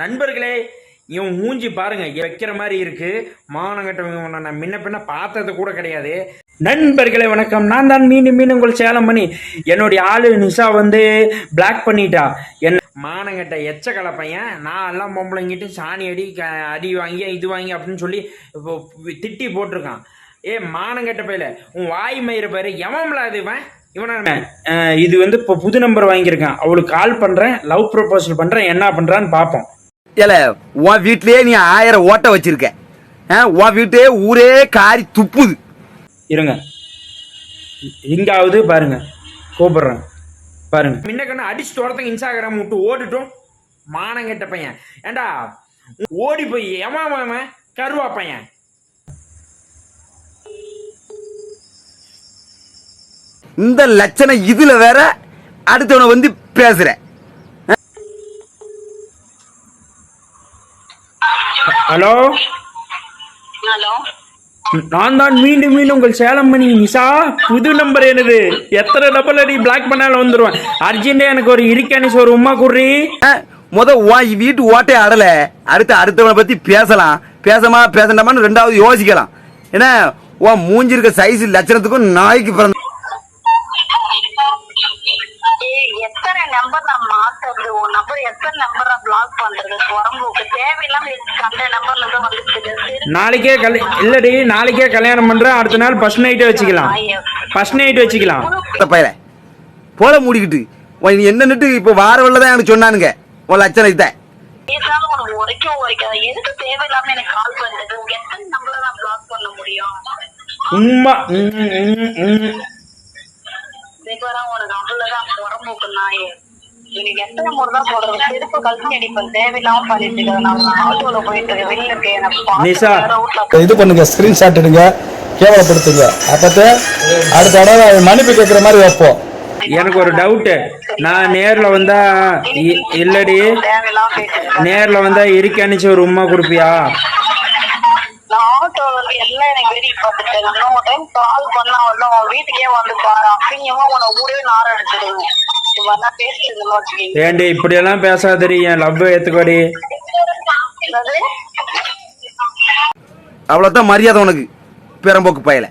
நண்பர்களே இவன் மூஞ்சி பாருங்க வைக்கிற மாதிரி இருக்கு. மானங்கட்ட உன்னை நான் முன்ன பின்ன பார்த்தது கூட கிடையாது. நண்பர்களே வணக்கம். நான் தான் மீண்டும் மீண்டும் உங்கள் சேலம் பண்ணி என்னுடைய ஆளு நிஷா வந்து பிளாக் பண்ணிட்டா. என்ன மானங்கட்ட எச்ச கலப்பையன் பையன். நான் எல்லாம் பொம்பளைங்கிட்டு சாணி அடி க- அடி வாங்கி இது வாங்கி அப்படின்னு சொல்லி இப்போ திட்டி போட்டிருக்கான். ஏ மானங்கட்ட பையில உன் வாய் மயிறு பாரு. எவன்ல அது இவன்? இவன இது வந்து இப்போ புது நம்பர் வாங்கியிருக்கான். அவளுக்கு கால் பண்ணுறேன் லவ் ப்ரொபோசல் பண்ணுறேன் என்ன பண்ணுறான்னு பார்ப்போம். ஏல உன் வீட்லயே நீ ஆயிரம் ஓட்ட வச்சிருக்க. உன் வீட்டே ஊரே காரி துப்புது. இருங்க. எங்காவது பாருங்க. கூப்பிடுறேன். பாருங்க. முன்ன கண்ணு அடிச்சு துரத்தங்க இன்ஸ்டாகிராம் விட்டு ஓடிட்டோம். மானம் கெட்ட பையன். ஏண்டா ஓடி போய் ஏமா கருவா பையன். இந்த லட்சணம் இதுல வேற அடுத்தவனை வந்து பேசுற ஹலோ? ஹலோ? நான் தான் மீண்டும் மீண்டும் உங்கள் சேலம் மணி நிஷா. புது நம்பர் என்னது எத்தனை டபுள் அடி பிளாக் பண்ணாலும் வந்துருவேன். அர்ஜென்டா எனக்கு ஒரு இருக்கானிஸ் ஒரு உமா குர்ரி முத உன் வீட்டு ஓட்டை அடல. அடுத்து அடுத்தவனை பத்தி பேசலாம். பேசமா பேசண்டாமான்னு ரெண்டாவது யோசிக்கலாம். ஏன்னா உன் மூஞ்சி இருக்க சைஸ் லட்சணத்துக்கும் நாய்க்கு பிறந்த உன் நம்பர் எத்தனை நம்பர் நான் பிளாக் பண்றது? உடம்புக்கு தேவையில்லாம கண்ட நம்பர்ல வந்துட்டு நாளைக்கே கல் இல்லடி நாளைக்கே கல்யாணம் பண்றேன் அடுத்த நாள் ஃபர்ஸ்ட் நைட்டே வச்சுக்கலாம். ஃபர்ஸ்ட் நைட் வச்சுக்கலாம். பயல போல மூடிக்கிட்டு. நீ என்னன்னுட்டு இப்போ வார வெள்ள தான் எனக்கு சொன்னானுங்க. உன் லட்சணம் இதான் பேசாம உனக்கு உரைக்கும் உரைக்காது. எதுக்கு தேவையில்லாம எனக்கு கால் பண்றது? எத்தனை நம்பரை நான் பிளாக் பண்ண முடியும்? உம்மா உனக்கு அவ்வளவுதான். உடம்புக்கு நாயே. எனக்கு எத்தனை முறை தான் சொல்றது செருப்பு கழட்டி அடிப்பேன். தேவையில்லாம பண்ணிட்டு இருக்கேன் நான் ஆட்டோல போயிட்டு இருக்கேன். வெளியில இருக்கேன். இது பண்ணுங்க. ஸ்கிரீன்ஷாட் எடுங்க. கேவலப்படுத்துங்க. அப்பத்தே அடுத்த தடவை மன்னிப்பு கேட்குற மாதிரி வைப்போம். எனக்கு ஒரு டவுட்டு நான் நேர்ல வந்தா இல்லடி. நேர்ல வந்தா இருக்கானிச்சு ஒரு உமா கொடுப்பியா? நான் ஆட்டோல இருந்து எல்லாம் எனக்கு வெளியே பார்த்துட்டேன். இன்னொரு டைம் கால் பண்ணா வீட்டுக்கே வந்து பாரு. அப்படிங்கமா உன ஊரே நார அடிச்சிடுங்க ஏண்டி இப்படியெல்லாம் பேசாதடி என் லவ் ஏத்துக்கோடி. என்னது? அவ்வளோதான் மரியாதை உனக்கு பெரம்போக்கு பயலை.